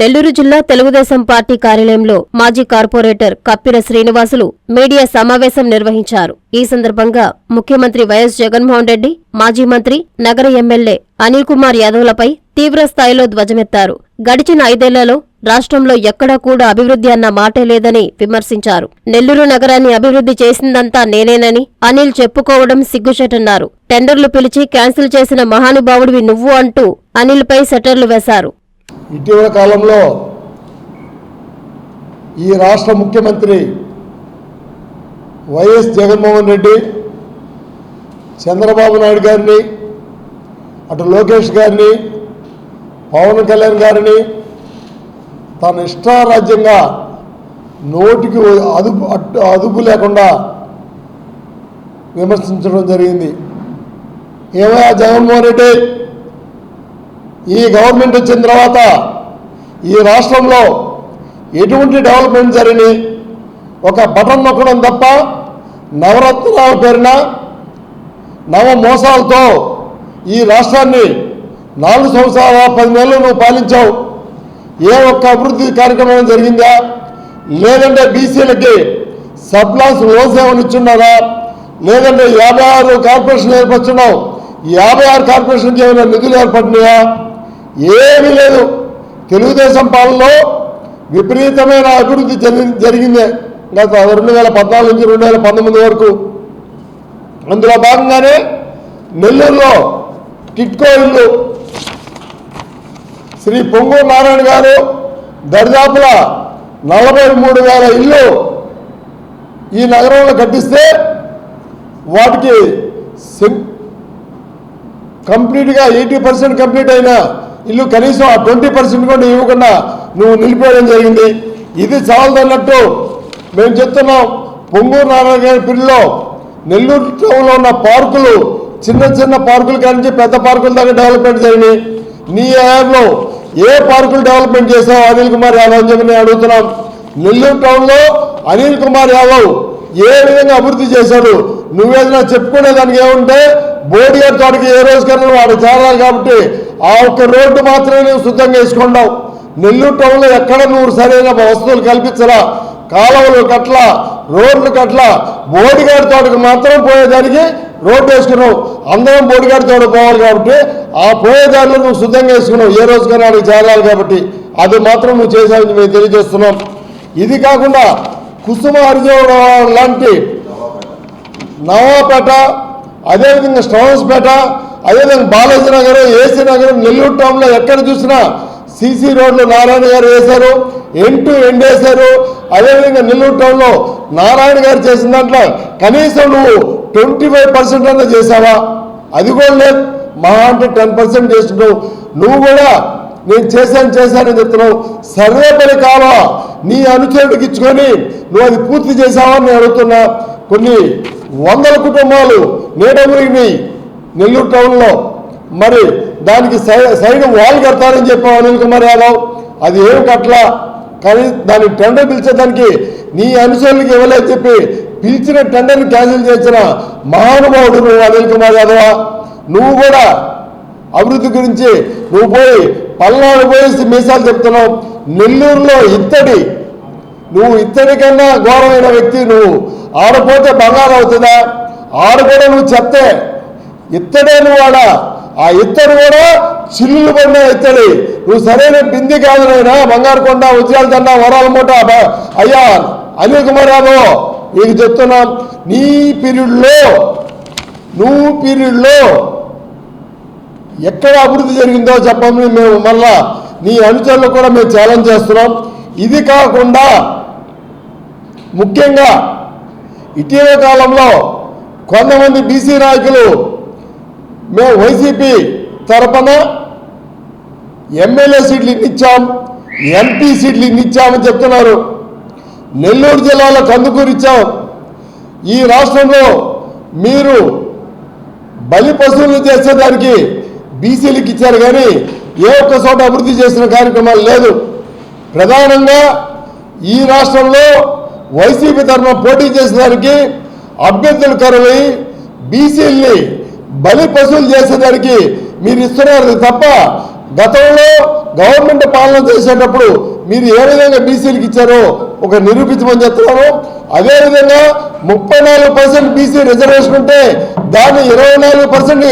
నెల్లూరు జిల్లా తెలుగుదేశం పార్టీ కార్యాలయంలో మాజీ కార్పొరేటర్ కప్పిర శ్రీనివాసులు మీడియా సమావేశం నిర్వహించారు. ఈ సందర్భంగా ముఖ్యమంత్రి వైఎస్ జగన్మోహన్ రెడ్డి మాజీ మంత్రి నగర ఎమ్మెల్యే అనిల్ కుమార్ యాదవ్లపై తీవ్ర స్థాయిలో ధ్వజమెత్తారు. గడిచిన ఐదేళ్ళలో రాష్ట్రంలో ఎక్కడా కూడా అభివృద్ధి అన్న మాటే లేదని విమర్శించారు. నెల్లూరు నగరాన్ని అభివృద్ధి చేసిందంతా నేనేనని అనిల్ చెప్పుకోవడం సిగ్గుచేటన్నారు. టెండర్లు పిలిచి క్యాన్సిల్ చేసిన మహానుభావుడివి నువ్వు అంటూ అనిల్పై సెటర్లు వేశారు. ఇటీవల కాలంలో ఈ రాష్ట్ర ముఖ్యమంత్రి వైఎస్ జగన్మోహన్ రెడ్డి చంద్రబాబు నాయుడు గారిని అటు లోకేష్ గారిని పవన్ కళ్యాణ్ గారిని తన ఇష్టారాజ్యంగా నోటికి అదుపు అదుపు లేకుండా విమర్శించడం జరిగింది. ఏమయ్యా జగన్మోహన్ రెడ్డి? ఈ గవర్నమెంట్ వచ్చిన తర్వాత ఈ రాష్ట్రంలో ఎటువంటి డెవలప్మెంట్ జరిగినాయి? ఒక బటన్ నొక్కడం తప్ప నవరత్నాల పేరున నవ మోసాలతో ఈ రాష్ట్రాన్ని నాలుగు సంవత్సరాల పది నెలలు నువ్వు పాలించావు. ఏ ఒక్క అభివృద్ధి కార్యక్రమం జరిగిందా? లేదంటే బీసీలకి సబ్లాన్స్ లోన్స్ ఏమైనా ఇచ్చున్నారా? లేదంటే యాభై ఆరు కార్పొరేషన్ ఏర్పరచున్నావు. యాభై ఆరు కార్పొరేషన్కి ఏమైనా నిధులు ఏర్పడినాయా? ఏమీ లేదు. తెలుగుదేశం పాలనలో విపరీతమైన అభివృద్ధి జరిగిందే జరిగింది. గత రెండు వేల పద్నాలుగు నుంచి రెండు వేల పంతొమ్మిది వరకు. అందులో భాగంగానే నెల్లూరులో టిట్కో ఇల్లు. శ్రీ పొంగు నారాయణ గారు దరిదాపుల నలభై మూడు వేల ఇల్లు ఈ నగరంలో కట్టిస్తే వాటికి కంప్లీట్గా ఎయిటీ పర్సెంట్ కంప్లీట్ అయిన ఇల్లు కనీసం ఆ ట్వంటీ పర్సెంట్ కూడా ఇవ్వకుండా నువ్వు నిలిపేయడం జరిగింది. ఇది చాలదన్నట్టు మేము చెప్తున్నాం. పొంగూరు నారాయణ పిల్లిలో నెల్లూరు టౌన్లో ఉన్న పార్కులు చిన్న చిన్న పార్కుల కానించి పెద్ద పార్కుల దాకా డెవలప్మెంట్ జరిగినాయి. నీ హయాంలో ఏ పార్కులు డెవలప్మెంట్ చేసావు అనిల్ కుమార్ యాదవ్ అని చెప్పి నేను అడుగుతున్నాం. నెల్లూరు టౌన్లో అనిల్ కుమార్ యాదవ్ ఏ విధంగా అభివృద్ధి చేశాడు? నువ్వేదైనా చెప్పుకునే దానికి ఏముంటే బోడి గారి తోటకి ఏ రోజు కన్నా వాడు చేరాలి కాబట్టి ఆ ఒక్క రోడ్డు మాత్రమే నువ్వు శుద్ధంగా వేసుకున్నావు నెల్లూరు టౌన్లో ఎక్కడ నువ్వు సరైన వస్తువులు కల్పించరా కాలువలు కట్ల రోడ్లు కట్ల బోడిగాడి తోటకు మాత్రం పోయేదానికి రోడ్డు వేసుకున్నావు. అందరం బోడిగాడి తోట పోవాలి కాబట్టి ఆ పోయేదారిలో నువ్వు శుద్ధంగా వేసుకున్నావు. ఏ రోజుకైనా అడిగి చేరాలి కాబట్టి అది మాత్రం నువ్వు చేసావని మేము తెలియజేస్తున్నాం. ఇది కాకుండా కుసుమ హరిజోడ లాంటి నవాపేట అదేవిధంగా స్టోన్స్పేట అదేవిధంగా బాలాజీ నగర్ ఏసీ నగర్ నెల్లూరు టౌన్లో ఎక్కడ చూసినా సీసీ రోడ్లు నారాయణ గారు వేశారు ఎన్ టు ఎండ్ వేశారు. అదేవిధంగా నెల్లూరు టౌన్లో నారాయణ గారు చేసిన దాంట్లో కనీసం నువ్వు ట్వంటీ ఫైవ్ పర్సెంట్ అన్నా చేసావా అది కూడా లేదు. మహా అంటే టెన్ పర్సెంట్ చేస్తున్నావు. నువ్వు కూడా నేను చేశాను చేశానని చెప్తున్నావు. సరే పని కావా నీ అనుచరుడికి ఇచ్చుకొని నువ్వు అది పూర్తి చేసావా నేను అడుగుతున్నా. కొన్ని వందల కుటుంబాలు నేడమురిగినాయి నెల్లూరు టౌన్లో. మరి దానికి సై- సైడ్ వాల్ కడతారని చెప్పావు అనిల్ కుమార్ యాదవ్. అది ఏం కట్లా? కానీ దానికి టెండర్ పిలిచేదానికి నీ అనుచరులకు ఇవ్వలేదు చెప్పి పిలిచిన టెండర్ని క్యాన్సిల్ చేసిన మహానుభావుడు నువ్వు అనిల్ కుమార్ యాదవ్? నువ్వు కూడా అభివృద్ధి గురించి నువ్వు పోయి పల్నాడు పోయి మీసాలు చెప్తున్నావు. నెల్లూరులో ఇత్తడి నువ్వు ఇత్తడి ఘోరమైన వ్యక్తి నువ్వు. ఆడపోతే బంగారం అవుతుందా? ఆడ కూడా నువ్వు చెప్తే ఇత్తడే నువ్వు ఆడ. ఆ ఇత్తడు కూడా చిల్లులు పడిన ఇత్తడి. నువ్వు సరైన బింది కాదు నైనా బంగారు కొండ ఉజ్జాల దండ వరాల మూట. బ- అయ్యా అనిల్ కుమార్ యాదవ్ నీకు చెప్తున్నాం నీ పీరియడ్లో నువ్వు పీరియడ్లో ఎక్కడ అభివృద్ధి జరిగిందో చెప్పమని మేము మళ్ళా నీ అనుచరులు కూడా మేము ఛాలెంజ్ చేస్తున్నాం. ఇది కాకుండా ముఖ్యంగా ఇటీవల కాలంలో కొంతమంది బీసీ నాయకులు మేము వైసీపీ తరపున ఎమ్మెల్యే సీట్లు ఇన్ని ఇచ్చాం ఎంపీ సీట్లు ఇన్ని ఇచ్చామని చెప్తున్నారు. నెల్లూరు జిల్లాలో కందుకూరు ఇచ్చాం. ఈ రాష్ట్రంలో మీరు బలి పశువులు చేసేదానికి బీసీలకు ఇచ్చారు కానీ ఏ ఒక్క చోట అభివృద్ధి చేసిన కార్యక్రమాలు లేదు. ప్రధానంగా ఈ రాష్ట్రంలో వైసీపీ తరఫున పోటీ చేసేదానికి అభ్యర్థులు కరువై బీసీల్ని బలి పశువులు చేసేదానికి మీరు ఇస్తున్నారు. తప్ప గతంలో గవర్నమెంట్ పాలన చేసేటప్పుడు మీరు ఏ విధంగా బీసీలకు ఇచ్చారో ఒక నిరూపించమని చెప్తున్నాను. అదేవిధంగా ముప్పై నాలుగు పర్సెంట్ బీసీ రిజర్వేషన్ ఉంటే దాన్ని ఇరవై నాలుగు పర్సెంట్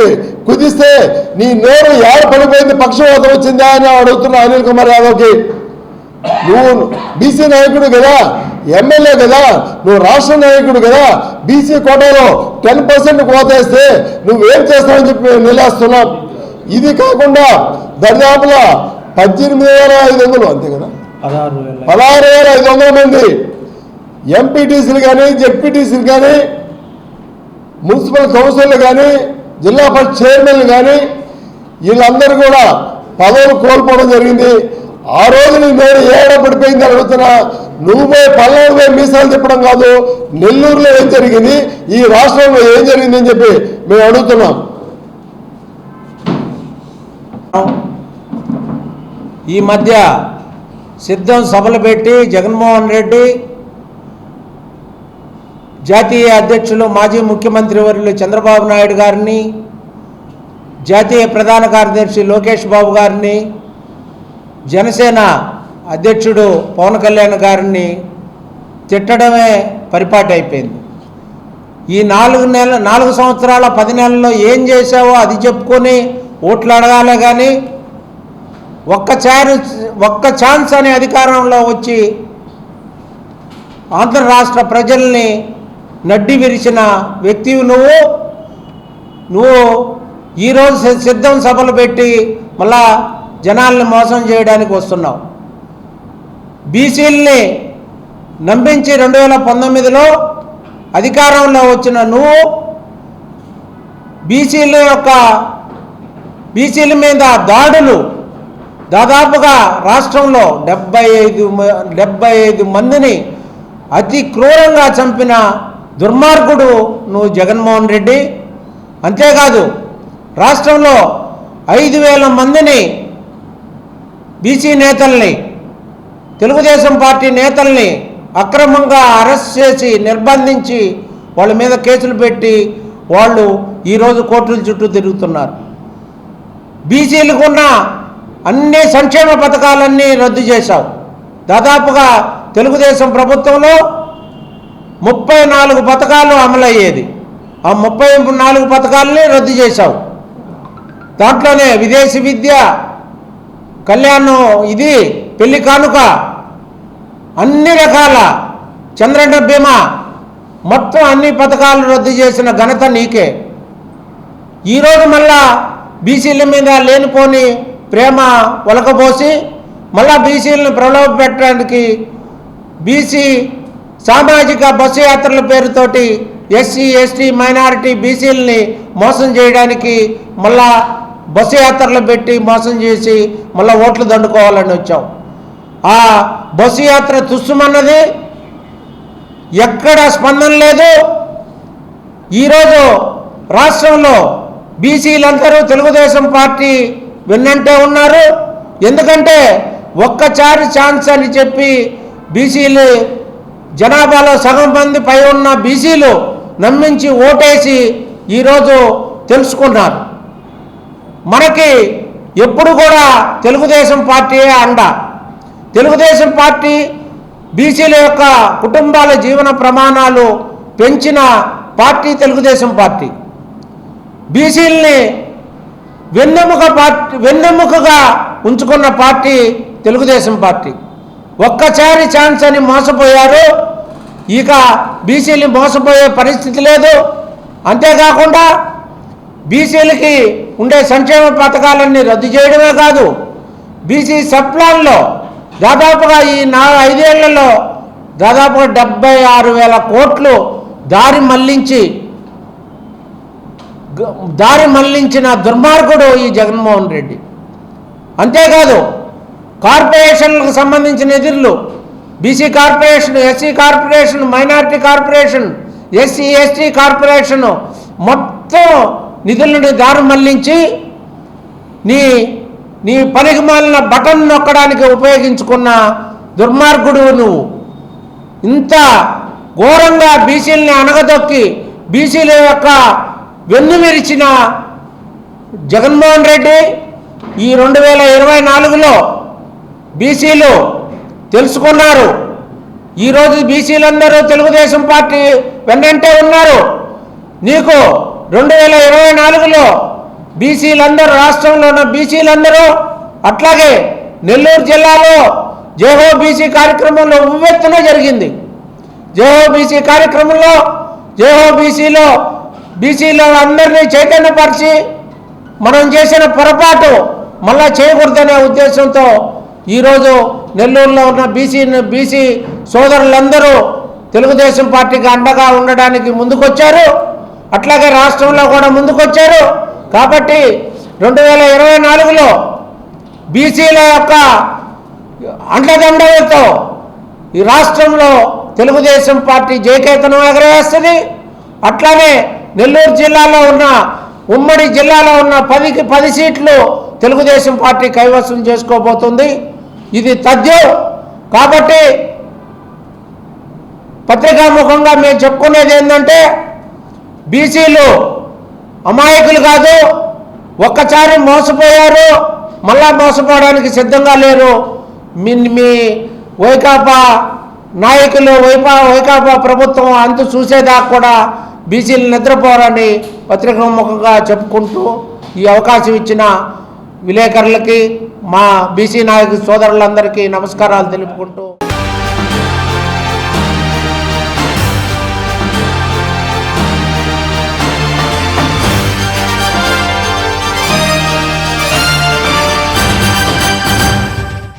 కుదిస్తే నీ నోరు ఎవరు పడిపోయింది? పక్షవాతం వచ్చిందా అని అడుగుతున్నా అనిల్ కుమార్ యాదవ్కి. నువ్వు బీసీ నాయకుడు కదా ఎమ్మెల్యే కదా నువ్వు రాష్ట్ర నాయకుడు కదా బీసీ కోటాలో టెన్ పర్సెంట్ కోతేస్తే నువ్వేం చేస్తావని చెప్పి మేము నిలేస్తున్నాం ఇది కాకుండా దర్యాపులో పద్దెనిమిది వేల ఐదు వందలు అంతే కదా? పదహారు వేల పదహారు వేల ఐదు వందల మంది. ఎంపీటీసీలు కానీ జెడ్పీటీసీలు కానీ మున్సిపల్ కౌన్సిల్ కానీ జిల్లా పరిషత్ చైర్మన్లు కానీ వీళ్ళందరూ కూడా పదవులు కోల్పోవడం జరిగింది. ఆ రోజు నీ నేను ఏడ పడిపోయింది అడుగుతున్నా నువ్వు పోయి పల్నాడు పోయి మీసాలు తిప్పడం కాదు నెల్లూరులో ఏం జరిగింది ఈ రాష్ట్రంలో ఏం జరిగింది అని చెప్పి మేము అడుగుతున్నాం. ఈ మధ్య సిద్ధం సభలు పెట్టి జగన్మోహన్ రెడ్డి జాతీయ అధ్యక్షులు మాజీ ముఖ్యమంత్రి వర్యులు చంద్రబాబు నాయుడు గారిని జాతీయ ప్రధాన కార్యదర్శి లోకేష్ బాబు గారిని జనసేన అధ్యక్షుడు పవన్ కళ్యాణ్ గారిని తిట్టడమే పరిపాటి అయిపోయింది. ఈ నాలుగు నెలల నాలుగు సంవత్సరాల పది నెలల్లో ఏం చేశావో అది చెప్పుకొని ఓట్లు అడగాలే కానీ ఒక్క ఛాన్స్ ఒక్క ఛాన్స్ అనే అధికారంలో వచ్చి ఆంధ్ర రాష్ట్ర ప్రజల్ని నడ్డి విరిచిన వ్యక్తివి నువ్వు. నువ్వు ఈరోజు సిద్ధం సభలు పెట్టి మళ్ళా జనాల్ని మోసం చేయడానికి వస్తున్నావు. బీసీల్ని నమ్మించి రెండు వేల పంతొమ్మిదిలో అధికారంలో వచ్చిన నువ్వు బీసీల యొక్క బీసీల మీద దాడులు దాదాపుగా రాష్ట్రంలో డెబ్బై ఐదు డెబ్బై ఐదు మందిని అతి క్రూరంగా చంపిన దుర్మార్గుడు నువ్వు జగన్మోహన్ రెడ్డి. అంతేకాదు రాష్ట్రంలో ఐదు వేల మందిని బీసీ నేతల్ని తెలుగుదేశం పార్టీ నేతల్ని అక్రమంగా అరెస్ట్ చేసి నిర్బంధించి వాళ్ళ మీద కేసులు పెట్టి వాళ్ళు ఈరోజు కోర్టుల చుట్టూ తిరుగుతున్నారు. బీసీలకు ఉన్న అన్ని సంక్షేమ పథకాలన్నీ రద్దు చేశావు. దాదాపుగా తెలుగుదేశం ప్రభుత్వంలో ముప్పై నాలుగు పథకాలు అమలయ్యేది. ఆ ముప్పై నాలుగు పథకాలని రద్దు చేశావు. దాంట్లోనే విదేశీ విద్య కళ్యాణం ఇది పెళ్ళి కానుక. అన్ని రకాల చంద్రన్న బీమా మొత్తం అన్ని పథకాలు రద్దు చేసిన ఘనత నీకే. ఈరోజు మళ్ళా బీసీల మీద లేనిపోని ప్రేమ ఒలకబోసి మళ్ళా బీసీలను ప్రలోభ పెట్టడానికి బీసీ సామాజిక బస్సు యాత్రల పేరుతోటి ఎస్సీ ఎస్టీ మైనారిటీ బీసీలని మోసం చేయడానికి మళ్ళా బస్సు యాత్రలు పెట్టి మోసం చేసి మళ్ళీ ఓట్లు దండుకోవాలని వచ్చాం. ఆ బస్సు యాత్ర తుస్సుమన్నది. ఎక్కడ స్పందన లేదు. ఈరోజు రాష్ట్రంలో బీసీలందరూ తెలుగుదేశం పార్టీ వెన్నంటే ఉన్నారు. ఎందుకంటే ఒక్కసారి ఛాన్స్ అని చెప్పి బీసీలు జనాభాలో సగం మంది పై ఉన్న బీసీలు నమ్మించి ఓటేసి ఈరోజు తెలుసుకున్నారు. మనకి ఎప్పుడు కూడా తెలుగుదేశం పార్టీయే అండ. తెలుగుదేశం పార్టీ బీసీల యొక్క కుటుంబాల జీవన ప్రమాణాలు పెంచిన పార్టీ తెలుగుదేశం పార్టీ. బీసీల్ని వెన్నెముక పార్టీ వెన్నెముకగా ఉంచుకున్న పార్టీ తెలుగుదేశం పార్టీ. ఒక్కసారి ఛాన్స్ అని మోసపోయారు ఇక బీసీలు మోసపోయే పరిస్థితి లేదు. అంతేకాకుండా బీసీలకి ఉండే సంక్షేమ పథకాలన్నీ రద్దు చేయడమే కాదు బీసీ సప్లాన్లో దాదాపుగా ఈ నా ఐదేళ్ళలో దాదాపుగా డెబ్బై ఆరు వేల కోట్లు దారి మళ్ళించి దారి మళ్ళించిన దుర్మార్గుడు ఈ జగన్మోహన్ రెడ్డి. అంతేకాదు కార్పొరేషన్లకు సంబంధించిన నిధులు BC corporation SC corporation minority corporation SC ST corporation మొత్తం నిధులను దారి మళ్ళించి నీ నీ పనికి మాలిన బటన్ నొక్కడానికి ఉపయోగించుకున్న దుర్మార్గుడు నువ్వు. ఇంత ఘోరంగా బీసీలని అనగదొక్కి బీసీల యొక్క వెన్ను విరిచిన జగన్మోహన్ రెడ్డి ఈ రెండు వేల ఇరవై నాలుగులో బీసీలు తెలుసుకున్నారు. ఈరోజు బీసీలందరూ తెలుగుదేశం పార్టీ వెన్నంటే ఉన్నారు. నీకు రెండు వేల ఇరవై నాలుగులో బీసీలందరూ రాష్ట్రంలో ఉన్న బీసీలందరూ అట్లాగే నెల్లూరు జిల్లాలో జేహో బీసీ కార్యక్రమంలో ఉవ్వెత్తున జరిగింది. జేహో బీసీ కార్యక్రమంలో జేహో బీసీలో బీసీలో అందరినీ చైతన్యపరిచి మనం చేసిన పొరపాటు మళ్ళా చేయకూడదనే ఉద్దేశంతో ఈరోజు నెల్లూరులో ఉన్న బీసీ బీసీ సోదరులందరూ తెలుగుదేశం పార్టీకి అండగా ఉండడానికి ముందుకొచ్చారు. అట్లాగే రాష్ట్రంలో కూడా ముందుకొచ్చారు. కాబట్టి రెండు వేల ఇరవై నాలుగులో బీసీల యొక్క అండదండలతో ఈ రాష్ట్రంలో తెలుగుదేశం పార్టీ జయకేతనం ఎగరవేస్తుంది. అట్లానే నెల్లూరు జిల్లాలో ఉన్న ఉమ్మడి జిల్లాలో ఉన్న పదికి పది సీట్లు తెలుగుదేశం పార్టీ కైవసం చేసుకోబోతుంది. ఇది తథ్యం. కాబట్టి పత్రికాముఖంగా మేము చెప్పుకునేది ఏంటంటే బీసీలు అమాయకులు కాదు ఒక్కసారి మోసపోయారు మళ్ళా మోసపోవడానికి సిద్ధంగా లేరు. మీ మీ వైకాపా నాయకులు వైపా వైకాపా ప్రభుత్వం అంతు చూసేదాకా కూడా బీసీలు నిద్రపోరని పత్రికాముఖంగా చెప్పుకుంటూ ఈ అవకాశం ఇచ్చిన విలేకరులకి మా బీసీ నాయకు సోదరులందరికీ నమస్కారాలు తెలుపుకుంటూ